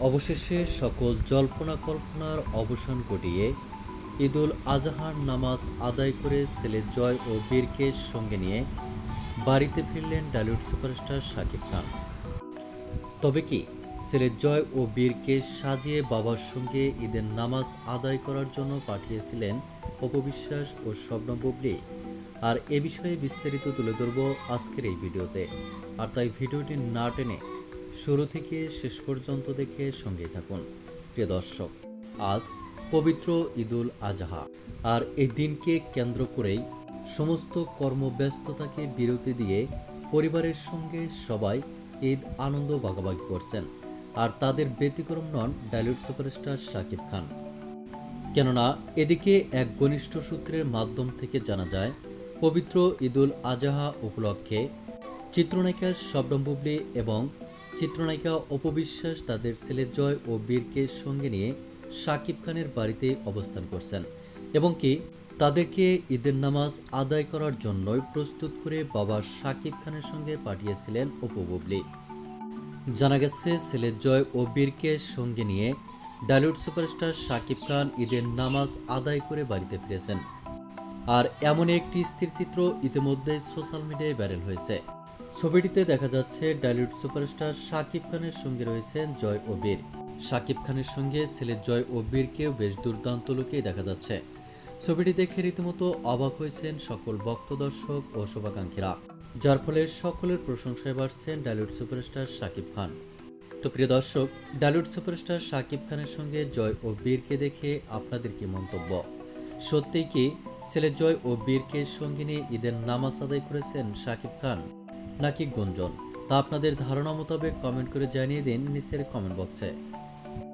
অবশেষে সকল জল্পনা কল্পনার অবসান ঘটিয়ে ঈদুল আজহার নামাজ আদায় করে ছেলে জয় ও বীরকে সঙ্গে নিয়ে বাড়িতে ফিরলেন ডালিউড সুপারস্টার শাকিব খান। তবে কি, ছেলে জয় ও বীরকে সাজিয়ে বাবার সঙ্গে ঈদের নামাজ আদায় করার জন্য পাঠিয়েছিলেন অপবিশ্বাস ও স্বপ্ন বুবলি। আর এ বিষয়ে বিস্তারিত তুলে ধরব আজকের এই ভিডিওতে। আর তাই ভিডিওটি না টেনে শুরু থেকে শেষ পর্যন্ত দেখে সঙ্গে থাকুন। প্রিয় দর্শক, আজ পবিত্র ঈদুল আজহা। আর এই দিনকে কেন্দ্র করেই সমস্ত কর্মব্যস্ততাকে বিরতি দিয়ে পরিবারের সঙ্গে সবাই ঈদ আনন্দ ভাগাভাগি করছেন। আর তাদের ব্যতিক্রম নন ডালিউড সুপারস্টার শাকিব খান। কেননা, এদিকে এক ঘনিষ্ঠ সূত্রের মাধ্যম থেকে জানা যায়, পবিত্র ঈদুল আজহা উপলক্ষে চিত্রনায়িকা শবনম এবং চিত্রনায়িকা অপবিশ্বাস তাদের ছেলে জয় ও বীরকে সঙ্গে নিয়ে শাকিব খানের বাড়িতে অবস্থান করছেন এবং কি তাদেরকে ঈদের নামাজ আদায় করার জন্যই প্রস্তুত করে বাবা শাকিব খানের সঙ্গে পাঠিয়েছিলেন অপু বুবলি। জানা গেছে, ছেলে জয় ও বীরকে সঙ্গে নিয়ে ডালিউড সুপারস্টার শাকিব খান ঈদের নামাজ আদায় করে বাড়িতে ফিরেছেন। আর এমন একটি স্থিরচিত্র ইতিমধ্যে সোশ্যাল মিডিয়ায় ভাইরাল হয়েছে। ছবিটিতে দেখা যাচ্ছে ডালিউড সুপারস্টার শাকিব খানের সঙ্গে রয়েছেন জয় ও বীর। শাকিব খানের সঙ্গে ছেলে জয় ও বীরকেও বেশ দুর্দান্ত লোকেই দেখা যাচ্ছে। ছবিটি দেখে রীতিমতো অবাক হয়েছেন সকল ভক্ত দর্শক ও শুভাকাঙ্ক্ষীরা, যার ফলে সকলের প্রশংসায় বাড়ছেন ডালিউড সুপারস্টার শাকিব খান। তো প্রিয় দর্শক, ডালিউড সুপারস্টার শাকিব খানের সঙ্গে জয় ও বীরকে দেখে আপনাদের কি মন্তব্য? সত্যিই কি ছেলে জয় ও বীরকে সঙ্গে নিয়ে ঈদের নামাজ আদায় করেছেন শাকিব খান? নাকি গুঞ্জন? তা আপনাদের ধারণা মোতাবেক কমেন্ট করে জানিয়ে দিন নিচের কমেন্ট বক্সে